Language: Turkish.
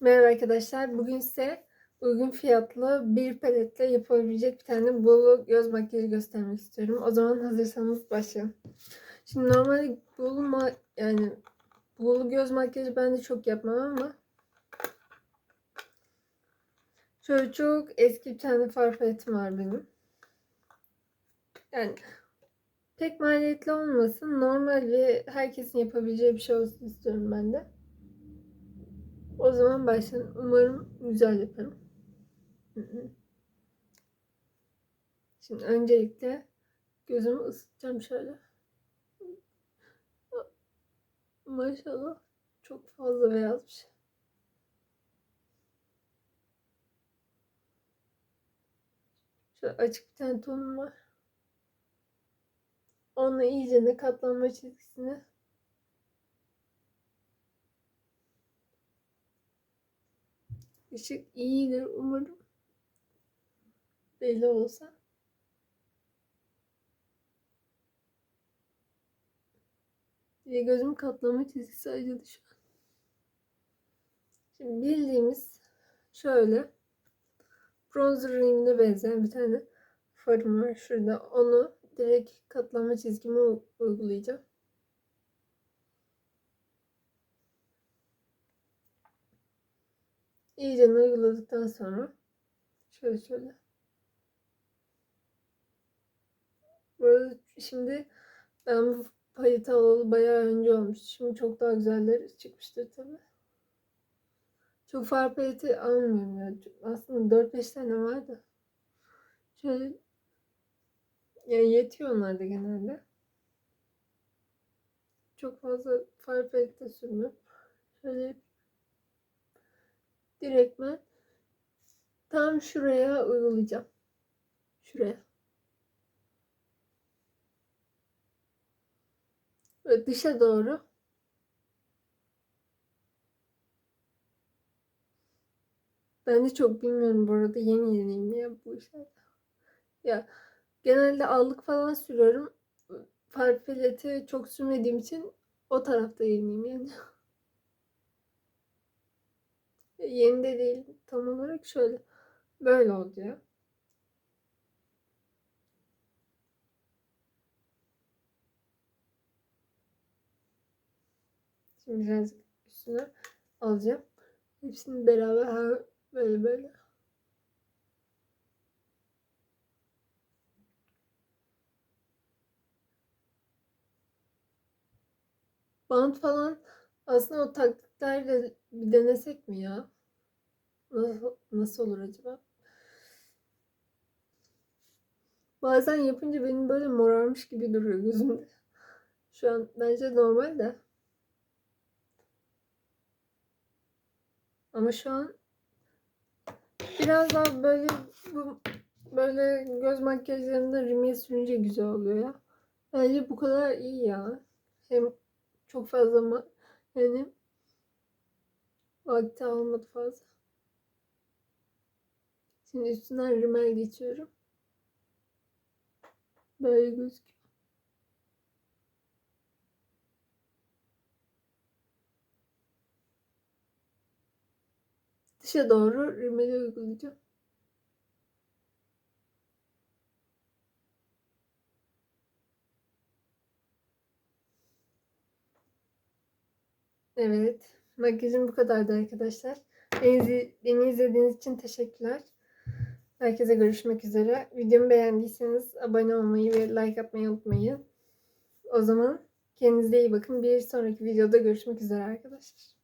Merhaba arkadaşlar. Bugün size uygun fiyatlı bir paletle yapılabilecek bir tane bulu göz makyajı göstermek istiyorum. O zaman hazırsanız başlayalım. Şimdi normalde bulu ma yani bulu göz makyajı ben de çok yapmam ama şöyle çok eski bir tane far paletim var benim. Yani pek maliyetli olmasın. Normal ve herkesin yapabileceği bir şey olsun istiyorum ben de. O zaman başlayalım. Umarım güzel yaparım. Şimdi öncelikle gözümü ısıtacağım şöyle. Maşallah çok fazla beyazmış. Şöyle açık bir tane tonum var. Onunla iyice de katlanma çizgisini Işık iyidir umarım. Belli olsa. Diye gözüm katlama çizgisi acıdı şu an. Şimdi bildiğimiz şöyle bronzer rengine benzeyen bir tane farım var şurada. Onu direkt katlama çizgime uygulayacağım. İyice uyguladıktan sonra şöyle şöyle. Böyle şimdi ben bu paleti alalı bayağı önce olmuş. Şimdi çok daha güzelleri çıkmıştır tabi. Çok far paleti almıyorum ya. Aslında 4-5 tane vardı. Şöyle yani yetiyor onlar da genelde. Çok fazla far paleti sürmüyorum. Şöyle direktmen tam şuraya uygulayacağım. Şuraya. Ve dışa doğru. Ben de çok bilmiyorum bu arada yeni yeniyim ya bu işlerde. Ya genelde allık falan sürüyorum. Far çok sürmediğim için o tarafta yeniyim yani. Yeni de değil tam olarak şöyle. Böyle oluyor. Şimdi biraz üstüne alacağım. Hepsini beraber böyle böyle. Bant falan aslında o taktiklerle bir denesek mi ya? Nasıl, olur acaba? Bazen yapınca benim böyle morarmış gibi duruyor gözümde. Şu an bence normal de. Ama şu an biraz daha böyle bu böyle göz makyajlarında rimel sürünce güzel oluyor ya. Bence bu kadar iyi ya. Hem çok fazla yani vakti almadı fazla. Şimdi üstünden rimel geçiyorum. Böyle gözüküyor. Dışa doğru rimeli uygulayacağım. Evet. Makyajım bu kadardı arkadaşlar. Beni, izlediğiniz için teşekkürler. Herkese görüşmek üzere. Videomu beğendiyseniz abone olmayı ve like atmayı unutmayın. O zaman kendinize iyi bakın. Bir sonraki videoda görüşmek üzere arkadaşlar.